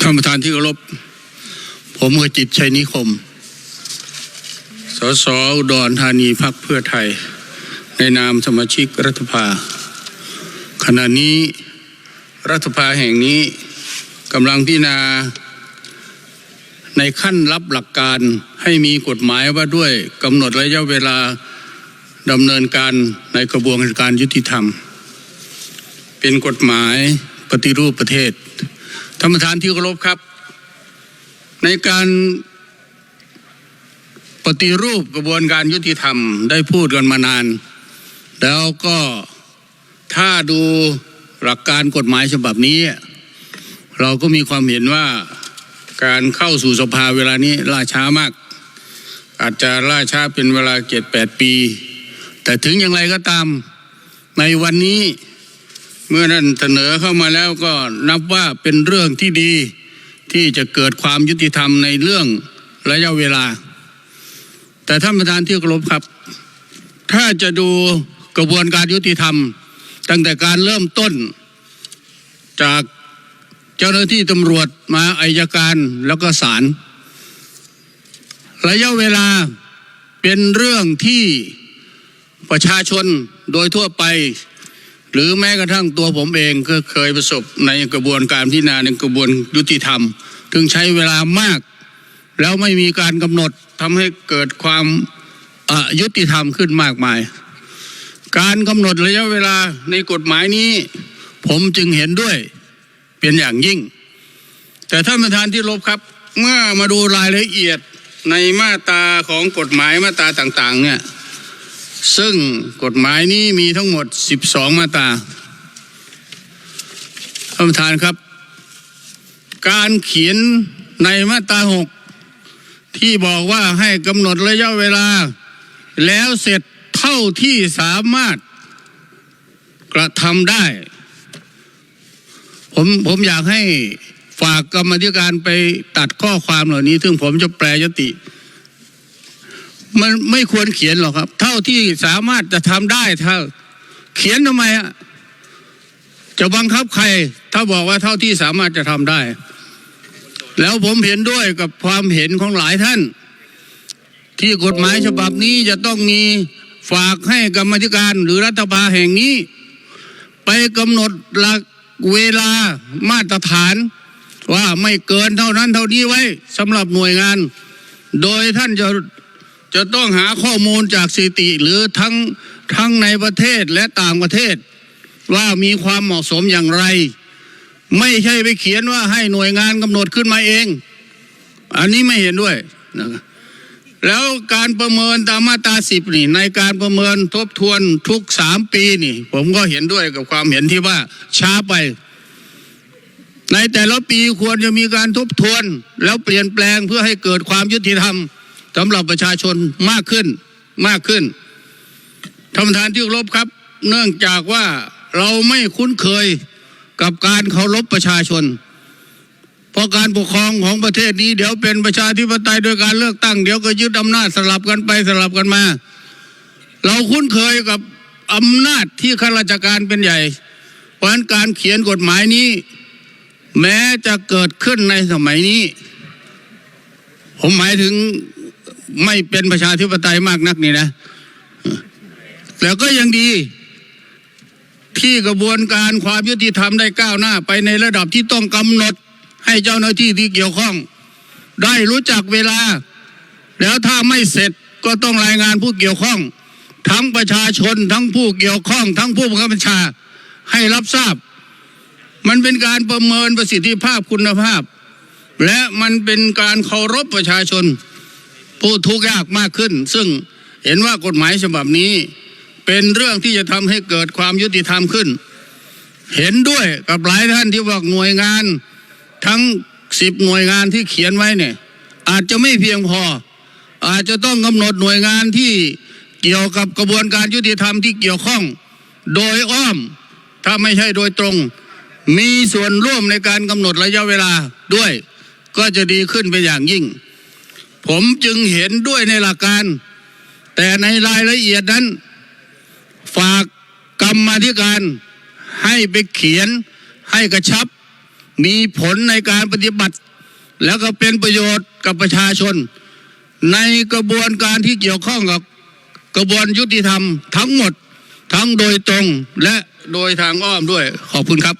ท่านประธานที่เคารพ ผมกจิตชัยนิคม สสอุดรธานีพักเพื่อไทย ในนามสมาชิกรัฐภา ขณะนี้รัฐภาแห่งนี้กำลังพิจารณา ในขั้นรับหลักการให้มีกฎหมายว่าด้วยกำหนดระยะเวลาดำเนินการในกระบวนการยุติธรรม เป็นกฎหมายปฏิรูปประเทศ ท่านประธานที่เคารพครับ ในการปฏิรูปกระบวนการยุติธรรมได้พูดกันมานาน แล้วก็ถ้าดูหลักการกฎหมายฉบับนี้ เราก็มีความเห็นว่าการเข้าสู่สภาเวลานี้ล่าช้ามาก อาจจะล่าช้าเป็นเวลาเจ็ดแปดปี แต่ถึงอย่างไรก็ตามในวันนี้ เมื่อนั้นเสนอเข้ามาแล้วก็นับว่าเป็นเรื่องที่ดีที่จะเกิดความยุติธรรมในเรื่องระยะเวลา แต่ท่านประธานที่เคารพครับ ถ้าจะดูกระบวนการยุติธรรม ตั้งแต่การเริ่มต้น จากเจ้าหน้าที่ตำรวจมาอายการแล้วก็ศาลระยะเวลาเป็นเรื่องที่ประชาชนโดยทั่วไป หรือแม้กระทั่งตัวผมเองก็เคยประสบในกระบวนการพิจารณาในกระบวนยุติธรรมถึงใช้เวลามาก แล้วไม่มีการกำหนดทำให้เกิดความอายุติธรรมขึ้นมากมาย การกำหนดระยะเวลาในกฎหมายนี้ ผมจึงเห็นด้วยเป็นอย่างยิ่ง แต่ท่านประธานที่รบครับ เมื่อมาดูรายละเอียดในมาตราของกฎหมายมาตราต่าง ๆ เนี่ย ซึ่งกฎหมายนี้มีทั้งหมด 12 มาตราท่านประธานครับ การเขียนในมาตรา 6 ที่บอกว่าให้กำหนดระยะเวลา แล้วเสร็จเท่าที่สามารถกระทำได้ ผมผมอยากให้ฝากกรรมธิการไปตัดข้อความเหล่านี้ ซึ่งผมจะแปลยติ มันไม่ควรเขียนหรอกครับ เท่าที่สามารถจะทำได้ถ้าเขียนทำไมอะจะบังคับใคร ถ้าบอกว่าเท่าที่สามารถจะทำได้ แล้วผมเห็นด้วยกับความเห็นของหลายท่าน ที่กฎหมายฉบับนี้จะต้องมีฝากให้กรรมธิการหรือรัฐบาลแห่งนี้ ไปกำหนดหลักเวลามาตรฐาน ว่าไม่เกินเท่านั้นเท่านี้ไว้สำหรับหน่วยงาน โดยท่านจะ จะต้องหาข้อมูลจากสถิติหรือทั้งทั้งในประเทศและต่างประเทศ ว่ามีความเหมาะสมอย่างไร ไม่ใช่ไปเขียนว่าให้หน่วยงานกำหนดขึ้นมาเอง อันนี้ไม่เห็นด้วยนะแล้วการประเมินตามมาตราสิบนี่ ในการประเมินทบทวนทุกสามปีนี่ ผมก็เห็นด้วยกับความเห็นที่ว่าช้าไป ในแต่ละปีควรจะมีการทบทวน แล้วเปลี่ยนแปลงเพื่อให้เกิดความยุติธรรม สำหรับประชาชนมากขึ้นมากขึ้นท่านประธานที่เคารพครับ เนื่องจากว่าเราไม่คุ้นเคยกับการเคารพประชาชน เพราะการปกครองของประเทศนี้ เดี๋ยวเป็นประชาธิปไตยโดยการเลือกตั้ง เดี๋ยวก็ยึดอำนาจสลับกันไปสลับกันมา เราคุ้นเคยกับอำนาจที่ข้าราชการเป็นใหญ่ เพราะฉะนั้นการเขียนกฎหมายนี้ แม้จะเกิดขึ้นในสมัยนี้ ผมหมายถึง ไม่เป็นประชาธิปไตยมากนักนี่นะแต่ก็ยังดี ที่กระบวนการความยุติธรรมได้ก้าวหน้า ไปในระดับที่ต้องกำหนดให้เจ้าหน้าที่ที่เกี่ยวข้อง ได้รู้จักเวลา แล้วถ้าไม่เสร็จก็ต้องรายงานผู้เกี่ยวข้อง ทั้งประชาชนทั้งผู้เกี่ยวข้อง ทั้งผู้บังคับบัญชาให้รับทราบ มันเป็นการประเมินประสิทธิภาพคุณภาพ และมันเป็นการเคารพประชาชน ผู้ทุกข์ยากมากขึ้น ซึ่งเห็นว่ากฎหมายฉบับนี้เป็นเรื่องที่จะทำให้เกิดความยุติธรรมขึ้น เห็นด้วยกับหลายท่านที่บอกหน่วยงานทั้งสิบหน่วยงานที่เขียนไว้เนี่ยอาจจะไม่เพียงพอ อาจจะต้องกำหนดหน่วยงานที่เกี่ยวกับกระบวนการยุติธรรมที่เกี่ยวข้อง โดยอ้อมถ้าไม่ใช่โดยตรง มีส่วนร่วมในการกำหนดระยะเวลาด้วย ก็จะดีขึ้นไปอย่างยิ่ง ผมจึงเห็นด้วยในหลักการ แต่ในรายละเอียดนั้น ฝากกรรมธิการให้ไปเขียนให้กระชับ มีผลในการปฏิบัติ แล้วก็เป็นประโยชน์กับประชาชน ในกระบวนการที่เกี่ยวข้องกับกระบวนยุติธรรมทั้งหมดทั้งโดยตรงและโดยทางอ้อมด้วยขอบคุณครับ